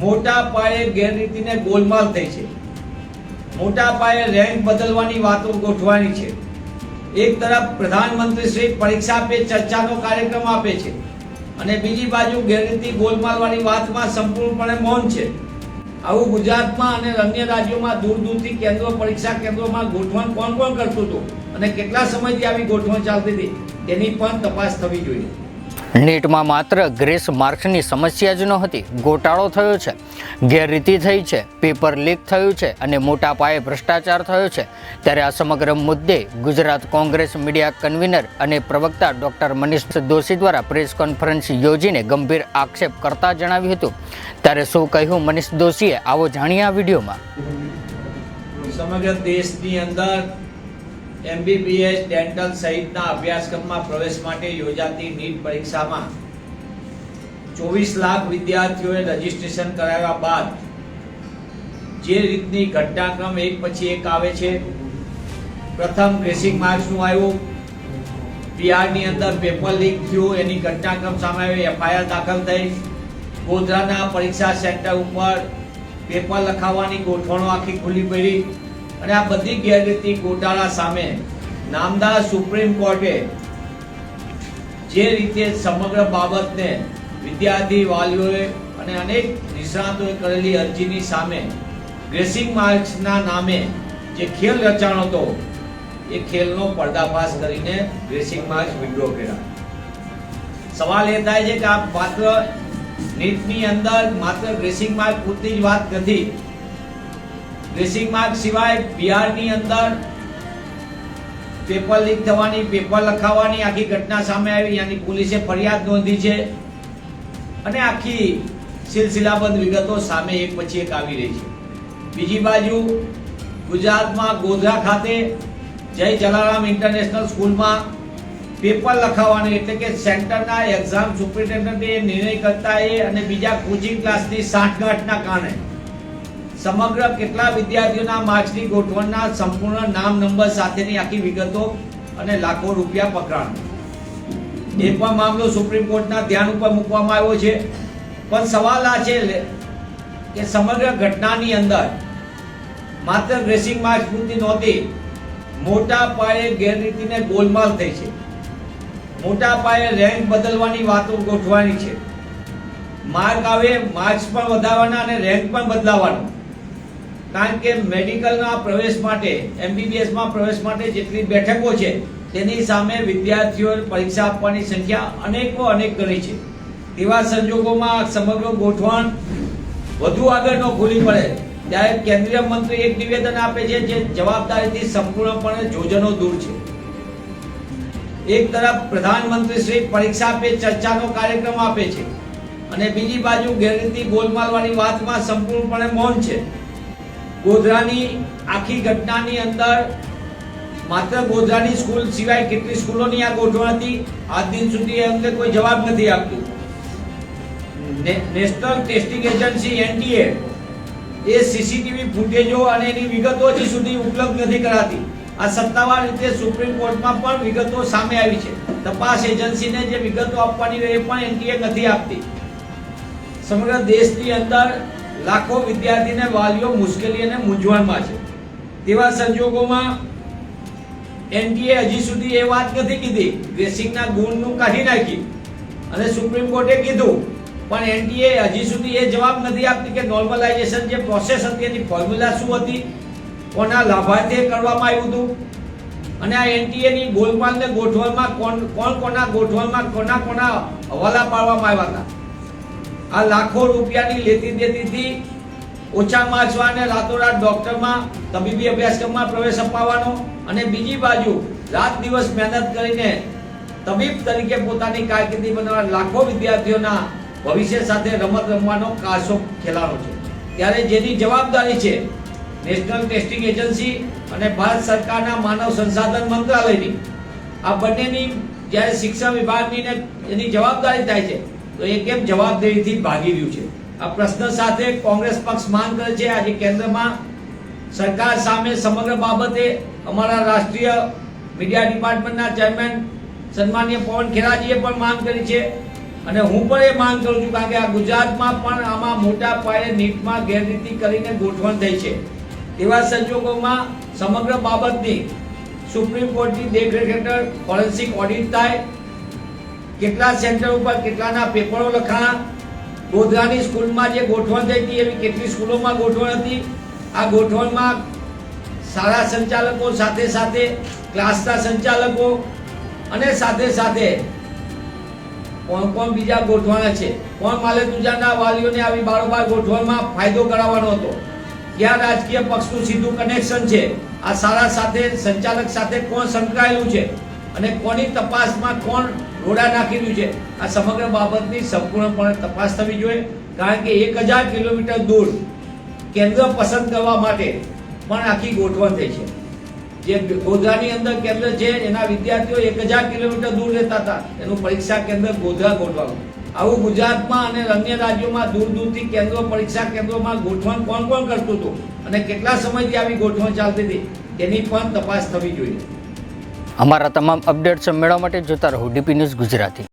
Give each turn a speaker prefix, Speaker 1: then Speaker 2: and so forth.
Speaker 1: મોટા પાયે ગેરરીતિને ગોલમાલ થઈ છે. મોટા પાયે રેન્ક બદલવાની વાતો ગોઠવાની છે. એક તરફ પ્રધાનમંત્રી શ્રી પરીક્ષા પે ચર્ચાનો કાર્યક્રમ આપે છે અને બીજી બાજુ ગેરરીતિ ગોલમાલવાની વાતમાં સંપૂર્ણપણે મૌન છે. આવું ગુજરાતમાં અને અન્ય રાજ્યોમાં દૂર દૂરથી કેન્દ્રો પરીક્ષા કેન્દ્રોમાં ગોઠવણ કોણ કોણ કરતું હતું અને કેટલા સમયથી આવી ગોઠવણ ચાલતી હતી તેની પણ તપાસ થવી જોઈએ.
Speaker 2: નીટમાં માત્ર ગ્રેસ માર્ક્સની સમસ્યા જ નહોતી, ગોટાળો થયો છે. ગેરરીતિ થઈ છે, પેપર લીક થયું છે અને મોટા પાયે ભ્રષ્ટાચાર થયો છે. ત્યારે આ સમગ્ર મુદ્દે ગુજરાત કોંગ્રેસ મીડિયા કન્વીનર અને પ્રવક્તા ડોક્ટર મનીષ દોશી દ્વારા પ્રેસ કોન્ફરન્સ યોજીને ગંભીર આક્ષેપ કરતા જણાવ્યું હતું. ત્યારે શું કહ્યું મનીષ દોશીએ? આવો જાણીએ આ વિડીયોમાં.
Speaker 1: સમગ્ર દેશની અંદર એમબીબીએસ ડેન્ટલ સહિતના અભ્યાસક્રમમાં પ્રવેશ માટે યોજાતી નીટ પરીક્ષામાં ચોવીસ લાખ વિદ્યાર્થીઓએ રજીસ્ટ્રેશન કરાવ્યા બાદ જે રીતની ઘટનાક્રમ એક પછી એક આવે છે, પ્રથમ ગ્રેસિંગ માર્ક્સનું આવ્યું બિહારની અંદર પેપર લીક થયું, એની ઘટનાક્રમ સામે એફઆઈઆર દાખલ થઈ, ગોધરાના પરીક્ષા સેન્ટર ઉપર પેપર લખાવવાની ગોઠવણો આખી ખુલ્લી પડી અને આ બધી ગેરરીતિ ગોટાળા સામે નામદાર સુપ્રીમ કોર્ટે જે રીતે સમગ્ર બાબતને વિદ્યાર્થી વાલીઓએ અને અનેક નિષ્ણાતોએ કરેલી અરજીની સામે ગ્રેસિંગ માર્ક્સના નામે જે ખેલ રચાણો હતો, એ ખેલનો પર્દાફાશ કરીને ગ્રેસિંગ માર્ક્સ વિડ્રો કર્યા. સવાલ એ થાય છે કે આ માત્ર નીટની અંદર માત્ર ગ્રેસિંગ માર્ક પૂરતી જ વાત નથી ગ્રેસિંગ માર્ક સિવાય બિહારની અંદર પેપર લીક થવાની, પેપર લખાવવાની આખી ઘટના સામે આવી. યાની પોલીસે ફરિયાદ નોંધી છે. અને આખી સિલસિલાબંધ વિગતો સામે એક પછી એક આવી રહી છે. બીજી બાજુ ગુજરાતમાં ગોધરા ખાતે જય જલારામ ઇન્ટરનેશનલ સ્કૂલમાં પેપર લખાવવાનું એટલે કે સેન્ટરના એક્ઝામ સુપ્રિન્ટેન્ડન્ટે નિર્ણય કરતા એ અને બીજા કોચિંગ ક્લાસની સાંઠગાંઠના કારણે સમગ્ર કેટલા વિદ્યાર્થીઓના માર્ક્સની ગોઠવણના સંપૂર્ણ નામ, નંબર સાથેની આખી વિગતો અને લાખો રૂપિયા પકડાણ એ પણ મામલો સુપ્રીમ કોર્ટના ધ્યાન ઉપર મૂકવામાં આવ્યો છે. પણ સવાલ આ છે કે સમગ્ર ઘટનાની અંદર માત્ર ડ્રેસિંગ માસ્ક પૂરતી નહોતી, મોટા પાયે ગેરરીતિને ગોલમાલ થઈ છે. મોટા પાયે રેન્ક બદલવાની વાતો ગોઠવાની છે. માર્ક આવે માર્ક્સ પણ વધારવાના અને રેન્ક પણ બદલાવાનો. કારણ કે મેડિકલના પ્રવેશ માટે એમબીબીએસમાં પ્રવેશ માટે જેટલી બેઠકો છે, તેની સામે વિદ્યાર્થીઓ પરીક્ષા આપવાની સંખ્યા અનેકો અનેક ગણી છે. એવા સંજોગોમાં સમગ્ર ગોઠવણ વધુ આગળ ન ખુલી પડે, ત્યારે કેન્દ્રીય મંત્રી એક નિવેદન આપે છે જે જવાબદારીથી સંપૂર્ણપણે યોજનો દૂર છે. એક તરફ પ્રધાનમંત્રી શ્રી પરીક્ષા પે ચર્ચાનો કાર્યક્રમ આપે છે, અને બીજી બાજુ ગેરરીતિ ગોલમાલવાની વાતમાં સંપૂર્ણપણે મૌન છે. ગોધરાની આખી ઘટનાની અંદર માત્ર ગોધરાની સ્કૂલ સિવાય કેટલી સ્કૂલોની આ ગોઠવણ હતી? આજ દિન સુધી એ અંગે કોઈ જવાબ નથી આપતું. નેશનલ ટેસ્ટિંગ એજન્સી એનટીએ એ સીસીટીવી ફૂટેજો અને એની વિગતો હજી સુધી ઉપલબ્ધ નથી કરાતી. આ સત્તાવાર રીતે સુપ્રીમ કોર્ટમાં પણ વિગતો સામે આવી છે. તપાસ એજન્સીને જે વિગતો આપવાની એ પણ એનટીએ નથી આપતી. સમગ્ર દેશની અંદર લાખો વિદ્યાર્થીને વાલીઓ મુશ્કેલી અને મૂંઝવણમાં છે. તેવા સંજોગોમાં એનટીએ હજી સુધી એ વાત નથી કીધી. ગ્રેસિંગના ગુણનું કાઢી નાખી અને સુપ્રીમ કોર્ટે કીધું, પણ એનટીએ હજી સુધી એ જવાબ નથી આપતી કે નોર્મલાઇઝેશન જે પ્રોસેસ હતી એની ફોર્મ્યુલા શું હતી? કોના લાભાર્થે કરવામાં આવ્યું હતું? અને આ એનટીએની ગોલમાલને ગોઠવણમાં કોણ કોણ કોના ગોઠવણમાં કોના કોના હવાલા પાડવામાં આવ્યા હતા? આ લાખો રૂપિયાની લેતી દેતીથી ઓછા માછવાને રાતોરાત ડોક્ટરમાં, તબીબી અભ્યાસક્રમમાં પ્રવેશ અપાવવાનો અને બીજી બાજુ રાત દિવસ મહેનત કરીને તબીબ તરીકે પોતાની કારકિર્દી બનાવવા લાખો વિદ્યાર્થીઓના ભવિષ્ય સાથે રમત રમવાનો કારસો ખેલાણો છે. ત્યારે જેની જવાબદારી છે નેશનલ ટેસ્ટિંગ એજન્સી અને ભારત સરકારના માનવ સંસાધન મંત્રાલયની. આ બંનેની જ્યારે શિક્ષણ વિભાગની ને એની જવાબદારી થાય છે તો એ કેમ જવાબદારીથી ભાગી રહ્યું છે? આ પ્રશ્ન સાથે કોંગ્રેસ પક્ષ માંગ કરે છે. આજે કેન્દ્રમાં સરકાર સામે સમગ્ર બાબતે અમારા રાષ્ટ્રીય મીડિયા ડિપાર્ટમેન્ટના ચેરમેન સન્માનીય પવન ખેરાજીએ પણ માંગ કરી છે. અને હું પણ એ માંગ કરું છું કારણ કે આ ગુજરાતમાં પણ આમાં મોટા પાયે નીટમાં ગેરરીતિ કરીને ગોઠવણ થઈ છે. એવા સંજોગોમાં સમગ્ર બાબતની સુપ્રીમ કોર્ટની દેખરેખ હેઠળ ફોરેન્સિક ઓડિટ થાય. કેટલા સેન્ટર ઉપર કેટલાના પેપરો લખાણા? ગોધરાની સ્કૂલમાં જે ગોઠવણ થઈ હતી, એવી કેટલી સ્કૂલોમાં ગોઠવણ હતી? આ ગોઠવણમાં શાળા સંચાલકો સાથે સાથે ક્લાસના સંચાલકો અને સાથે સાથે કોણ કોણ બીજા ગોઠવાના છે? કોણ માલે તુજાના વાલીઓને આવી બારોબાર ગોઠવણમાં ફાયદો કરાવવાનો હતો? ક્યાં રાજકીય પક્ષનું સીધું કનેક્શન છે? આ શાળા સાથે સંચાલક સાથે કોણ સંકળાયેલું છે? અને કોની તપાસમાં કોણ રોડા નાખી રહ્યું છે? આ સમગ્ર બાબતની સંપૂર્ણપણે તપાસ થવી જોઈએ, કારણ કે એક હજાર કિલોમીટર દૂર કેન્દ્ર પસંદ કરવા માટે પણ આખી ગોઠવણ થઈ છે. જે ગોધરાની અંદર કેન્દ્ર છે, એના વિદ્યાર્થીઓ એક હજાર કિલોમીટર દૂર રહેતા હતા. એનું પરીક્ષા કેન્દ્ર ગોધરા ગોઠવાનું આવું ગુજરાતમાં અને અન્ય રાજ્યોમાં દૂર દૂરથી કેન્દ્રો પરીક્ષા કેન્દ્રોમાં ગોઠવણ કોણ કોણ કરતું હતું? અને કેટલા સમયથી આવી ગોઠવણ ચાલતી હતી? તેની પણ તપાસ થવી જોઈએ.
Speaker 2: અમારા તમામ અપડેટ્સ મેળવવા માટે જોતા રહો ડીપી ન્યૂઝ ગુજરાતી.